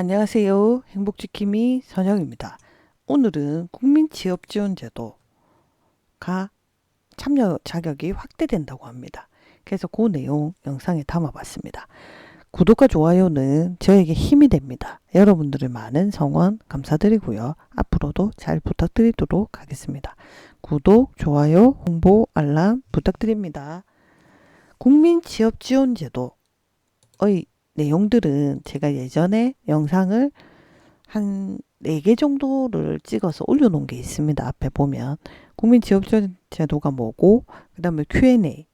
안녕하세요. 행복지킴이 선영입니다. 오늘은 국민취업지원제도가 참여 자격이 확대된다고 합니다. 그래서 그 내용 영상에 담아봤습니다. 구독과 좋아요는 저에게 힘이 됩니다. 여러분들의 많은 성원 감사드리고요. 앞으로도 잘 부탁드리도록 하겠습니다. 구독, 좋아요, 홍보, 알람 부탁드립니다. 국민취업지원제도의 내용들은 제가 예전에 영상을 한 4개 정도를 찍어서 올려놓은 게 있습니다. 앞에 보면 국민지원제도가 뭐고 그 다음에 Q&A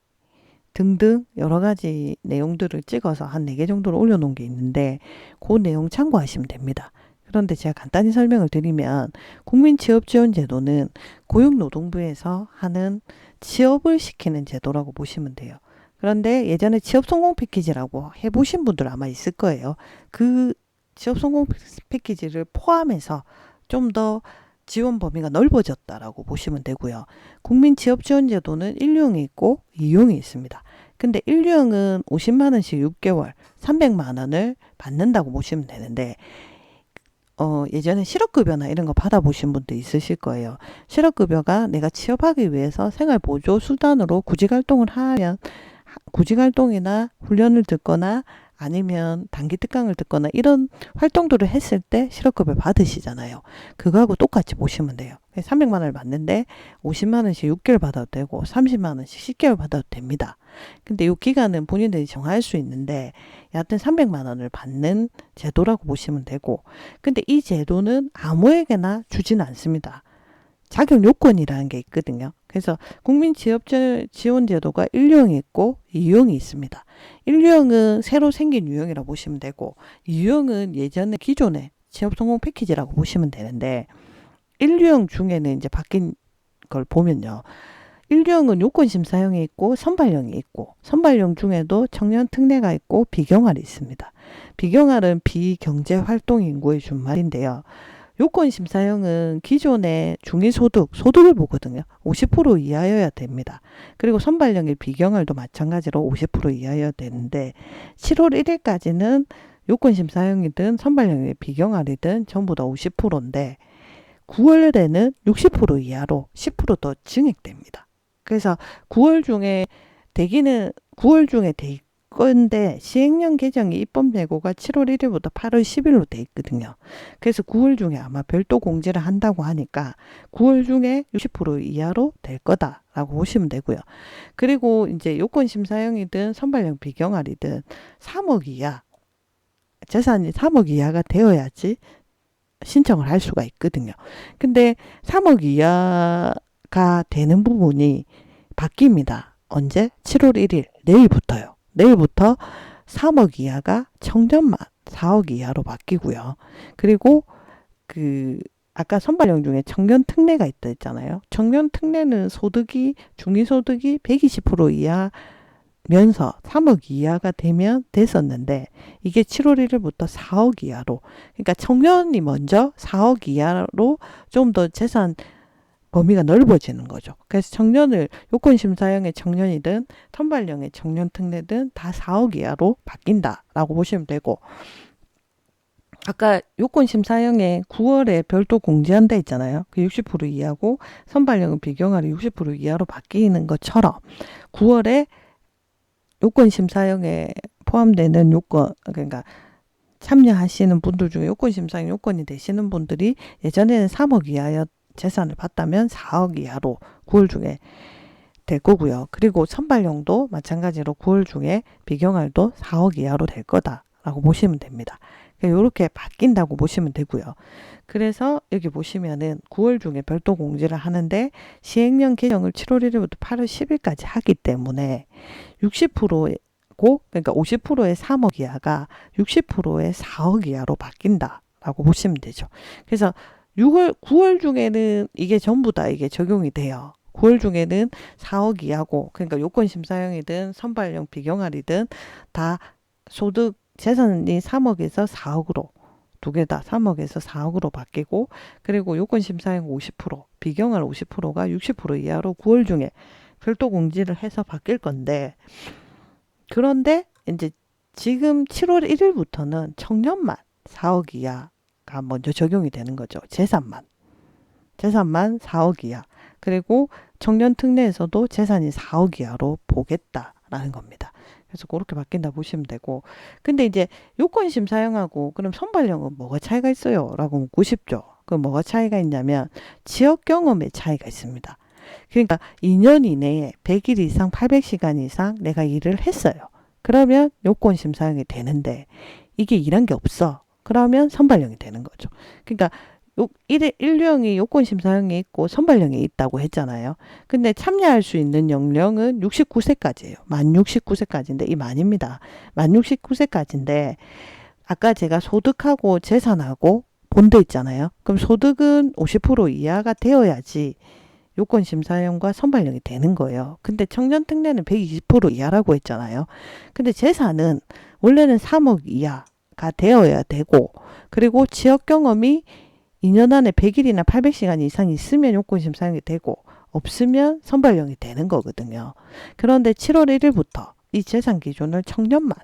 등등 여러 가지 내용들을 찍어서 한 4개 정도를 올려놓은 게 있는데 그 내용 참고하시면 됩니다. 그런데 제가 간단히 설명을 드리면 국민취업지원제도는 고용노동부에서 하는 취업을 시키는 제도라고 보시면 돼요. 그런데 예전에 취업 성공 패키지라고 해보신 분들 아마 있을 거예요. 그 취업 성공 패키지를 포함해서 좀 더 지원 범위가 넓어졌다라고 보시면 되고요. 국민 취업 지원 제도는 1류형이 있고 2류형이 있습니다. 근데 1류형은 50만 원씩 6개월 300만 원을 받는다고 보시면 되는데 어, 예전에 실업급여나 이런 거 받아보신 분도 있으실 거예요. 실업급여가 내가 취업하기 위해서 생활보조 수단으로 구직활동을 하면 구직 활동이나 훈련을 듣거나 아니면 단기 특강을 듣거나 이런 활동들을 했을 때 실업급여 받으시잖아요. 그거하고 똑같이 보시면 돼요. 300만 원을 받는데 50만 원씩 6개월 받아도 되고 30만 원씩 10개월 받아도 됩니다. 근데 이 기간은 본인들이 정할 수 있는데 여하튼 300만 원을 받는 제도라고 보시면 되고 근데 이 제도는 아무에게나 주지는 않습니다. 자격 요건이라는 게 있거든요. 그래서 국민지원제도가 1류형이 있고 2류형이 있습니다. 1류형은 새로 생긴 유형이라고 보시면 되고 2류형은 예전에 기존의 취업 성공 패키지라고 보시면 되는데 1류형 중에는 이제 바뀐 걸 보면요. 1류형은 요건 심사형이 있고 선발형이 있고 선발형 중에도 청년 특례가 있고 비경활이 있습니다. 비경활은 비경제 활동 인구의 준말인데요. 요건 심사형은 기존의 중위소득, 소득을 보거든요. 50% 이하여야 됩니다. 그리고 선발령의 비경활도 마찬가지로 50% 이하여야 되는데 7월 1일까지는 요건 심사형이든 선발령의 비경활이든 전부 다 50%인데 9월에는 60% 이하로 10%더 증액됩니다. 그래서 9월 중에 대기는 9월 중에 대 건데 시행령 개정이 입법 예고가 7월 1일부터 8월 10일로 돼 있거든요. 그래서 9월 중에 아마 별도 공지를 한다고 하니까 9월 중에 60% 이하로 될 거다 라고 보시면 되고요. 그리고 이제 요건 심사형이든 선발형 비경활이든 3억 이하 재산이 3억 이하가 되어야지 신청을 할 수가 있거든요. 근데 3억 이하가 되는 부분이 바뀝니다. 언제? 7월 1일 내일부터요. 내일부터 3억 이하가 청년만 4억 이하로 바뀌고요. 그리고 그 아까 선발령 중에 청년 특례가 있다 했잖아요. 청년 특례는 소득이 중위소득이 120% 이하면서 3억 이하가 되면 됐었는데 이게 7월 1일부터 4억 이하로 그러니까 청년이 먼저 4억 이하로 좀 더 재산 범위가 넓어지는 거죠. 그래서 청년을 요건심사형의 청년이든 선발령의 청년 특례든 다 4억 이하로 바뀐다라고 보시면 되고 아까 요건심사형에 9월에 별도 공지한 데 있잖아요. 그 60% 이하고 선발령은 비경활이 60% 이하로 바뀌는 것처럼 9월에 요건심사형에 포함되는 요건 그러니까 참여하시는 분들 중에 요건심사형 요건이 되시는 분들이 예전에는 3억 이하였 재산을 받다면 4억 이하로 9월 중에 될 거고요. 그리고 선발용도 마찬가지로 9월 중에 비경활도 4억 이하로 될 거다라고 보시면 됩니다. 이렇게 바뀐다고 보시면 되고요. 그래서 여기 보시면은 9월 중에 별도 공지를 하는데 시행령 개정을 7월 1일부터 8월 10일까지 하기 때문에 60%고 그러니까 50%의 3억 이하가 60%의 4억 이하로 바뀐다라고 보시면 되죠. 그래서 6월, 9월 중에는 이게 전부 다 이게 적용이 돼요. 9월 중에는 4억 이하고, 그러니까 요건 심사형이든 선발형 비경활이든 다 소득 재산이 3억에서 4억으로 두 개 다 3억에서 4억으로 바뀌고 그리고 요건 심사형 50% 비경활 50%가 60% 이하로 9월 중에 별도 공지를 해서 바뀔 건데 그런데 이제 지금 7월 1일부터는 청년만 4억 이하 가 먼저 적용이 되는 거죠. 재산만. 재산만 4억 이하. 그리고 청년 특례에서도 재산이 4억 이하로 보겠다라는 겁니다. 그래서 그렇게 바뀐다 보시면 되고. 근데 이제 요건 심사형하고 그럼 선발형은 뭐가 차이가 있어요? 라고 묻고 싶죠. 그 뭐가 차이가 있냐면 지역 경험의 차이가 있습니다. 그러니까 2년 이내에 100일 이상 800시간 이상 내가 일을 했어요. 그러면 요건 심사형이 되는데 이게 일한 게 없어. 그러면 선발형이 되는 거죠. 그러니까 요, 일, 인류형이 요건 심사형이 있고 선발형이 있다고 했잖아요. 근데 참여할 수 있는 연령은 69세까지예요. 만 69세까지인데 이 만입니다. 만 69세까지인데 아까 제가 소득하고 재산하고 본드 있잖아요. 그럼 소득은 50% 이하가 되어야지 요건 심사형과 선발형이 되는 거예요. 근데 청년 특례는 120% 이하라고 했잖아요. 근데 재산은 원래는 3억 이하 가 되어야 되고 그리고 지역 경험이 2년 안에 100일이나 800시간 이상 있으면 요건 심사형이 되고 없으면 선발형이 되는 거거든요. 그런데 7월 1일부터 이 재산 기준을 청년만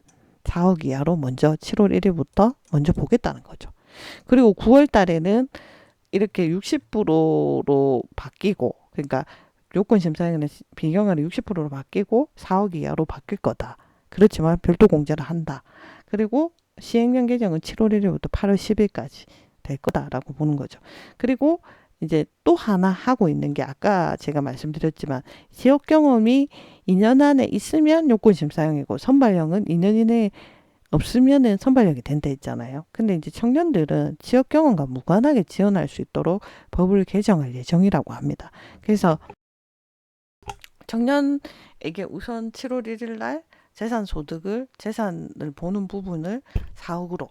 4억 이하로 먼저 7월 1일부터 먼저 보겠다는 거죠. 그리고 9월 달에는 이렇게 60%로 바뀌고 그러니까 요건 심사에는 비경화를 60%로 바뀌고 4억 이하로 바뀔 거다. 그렇지만 별도 공제를 한다. 그리고 시행령 개정은 7월 1일부터 8월 10일까지 될 거다라고 보는 거죠. 그리고 이제 또 하나 하고 있는 게 아까 제가 말씀드렸지만 지역 경험이 2년 안에 있으면 요건 심사형이고 선발형은 2년 이내에 없으면은 선발력이 된다 했잖아요. 근데 이제 청년들은 지역 경험과 무관하게 지원할 수 있도록 법을 개정할 예정이라고 합니다. 그래서 청년에게 우선 7월 1일 날 재산 소득을 재산을 보는 부분을 4억으로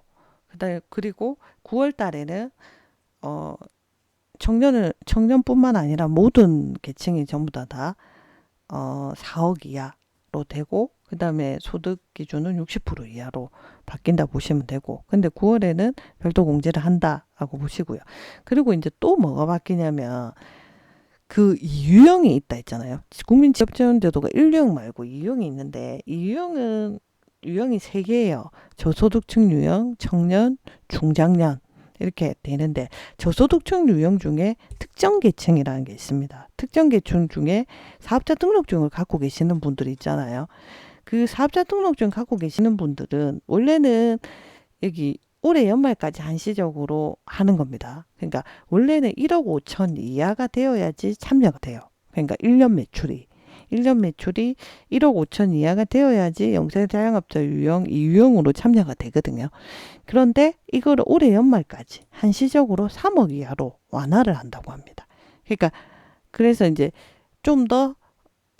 그다음 그리고 9월 달에는 어 청년을 청년뿐만 아니라 모든 계층이 전부 다다 어 4억 이하로 되고 그 다음에 소득 기준은 60% 이하로 바뀐다 보시면 되고 근데 9월에는 별도 공제를 한다라고 보시고요. 그리고 이제 또 뭐가 바뀌냐면 그 유형이 있다 했잖아요. 국민 지역 지원 제도가 1유형 말고 2유형이 있는데 2유형은 유형이 세 개예요. 저소득층 유형, 청년, 중장년 이렇게 되는데 저소득층 유형 중에 특정 계층이라는 게 있습니다. 특정 계층 중에 사업자 등록증을 갖고 계시는 분들이 있잖아요. 그 사업자 등록증 갖고 계시는 분들은 원래는 여기 올해 연말까지 한시적으로 하는 겁니다. 그러니까 원래는 1억 5천 이하가 되어야지 참여가 돼요. 그러니까 1년 매출이 1년 매출이 1억 5천 이하가 되어야지 영세 자영업자 유형 이유형으로 참여가 되거든요. 그런데 이걸 올해 연말까지 한시적으로 3억 이하로 완화를 한다고 합니다. 그러니까 그래서 이제 좀더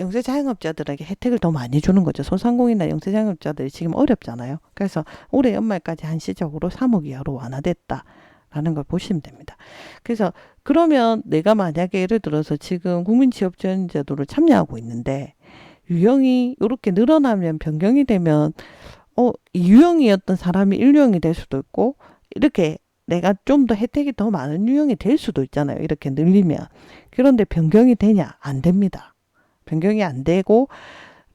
영세 자영업자들에게 혜택을 더 많이 주는 거죠. 소상공인이나 영세 자영업자들이 지금 어렵잖아요. 그래서 올해 연말까지 한시적으로 3억 이하로 완화됐다. 라는 걸 보시면 됩니다. 그래서 그러면 내가 만약에 예를 들어서 지금 국민취업지원제도를 참여하고 있는데 유형이 이렇게 늘어나면 변경이 되면 어, 유형이었던 사람이 일유형이 될 수도 있고 이렇게 내가 좀 더 혜택이 더 많은 유형이 될 수도 있잖아요. 이렇게 늘리면. 그런데 변경이 되냐? 안 됩니다. 변경이 안 되고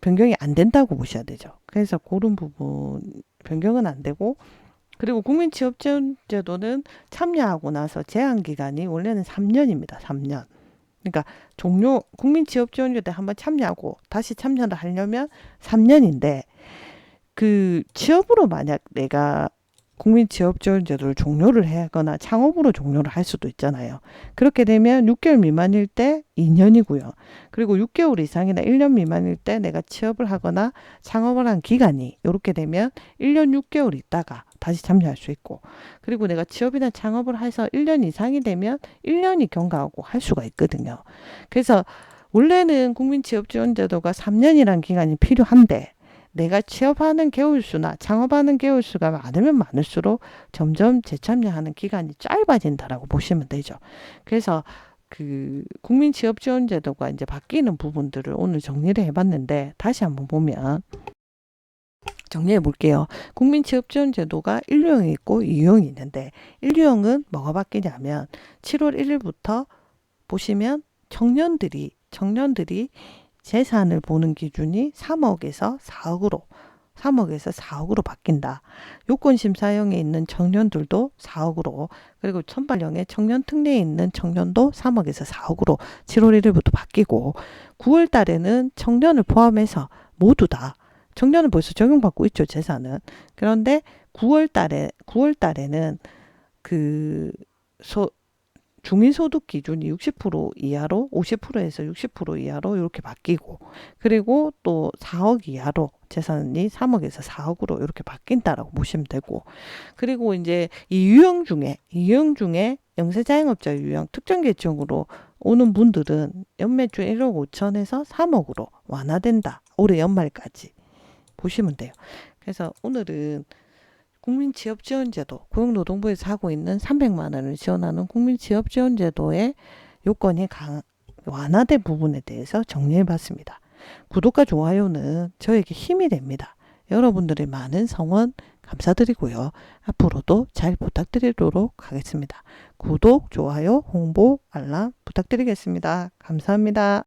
변경이 안 된다고 보셔야 되죠. 그래서 그런 부분 변경은 안 되고 그리고 국민 취업 지원 제도는 참여하고 나서 제한 기간이 원래는 3년입니다. 3년. 그러니까 종료 국민 취업 지원 제도에 한번 참여하고 다시 참여를 하려면 3년인데 그 취업으로 만약 내가 국민 취업지원 제도를 종료를 하거나 창업으로 종료를 할 수도 있잖아요. 그렇게 되면 6개월 미만일 때 2년이고요. 그리고 6개월 이상이나 1년 미만일 때 내가 취업을 하거나 창업을 한 기간이 이렇게 되면 1년 6개월 있다가 다시 참여할 수 있고 그리고 내가 취업이나 창업을 해서 1년 이상이 되면 1년이 경과하고 할 수가 있거든요. 그래서 원래는 국민취업지원제도가 3년이란 기간이 필요한데 내가 취업하는 개월수나 창업하는 개월수가 많으면 많을수록 점점 재참여하는 기간이 짧아진다라고 보시면 되죠. 그래서 그 국민 취업 지원 제도가 이제 바뀌는 부분들을 오늘 정리를 해봤는데 다시 한번 보면 정리해 볼게요. 국민 취업 지원 제도가 1류형이 있고 2유형이 있는데 1류형은 뭐가 바뀌냐면 7월 1일부터 보시면 청년들이 청년들이 재산을 보는 기준이 3억에서 4억으로 3억에서 4억으로 바뀐다. 요건심사형에 있는 청년들도 4억으로 그리고 천발령의 청년 특례에 있는 청년도 3억에서 4억으로 7월 1일부터 바뀌고 9월 달에는 청년을 포함해서 모두 다 청년은 벌써 적용받고 있죠 재산은 그런데 9월 달에 9월 달에는 그 소, 중위소득 기준이 60% 이하로 50%에서 60% 이하로 이렇게 바뀌고 그리고 또 4억 이하로 재산이 3억에서 4억으로 이렇게 바뀐다라고 보시면 되고 그리고 이제 이 유형 중에 이 유형 중에 영세자영업자 유형 특정 계층으로 오는 분들은 연매출 1억 5천에서 3억으로 완화된다. 올해 연말까지 보시면 돼요. 그래서 오늘은 국민취업지원제도 고용노동부에서 하고 있는 300만 원을 지원하는 국민취업지원제도의 요건이 강, 완화된 부분에 대해서 정리해 봤습니다. 구독과 좋아요는 저에게 힘이 됩니다. 여러분들의 많은 성원 감사드리고요. 앞으로도 잘 부탁드리도록 하겠습니다. 구독, 좋아요, 홍보, 알람 부탁드리겠습니다. 감사합니다.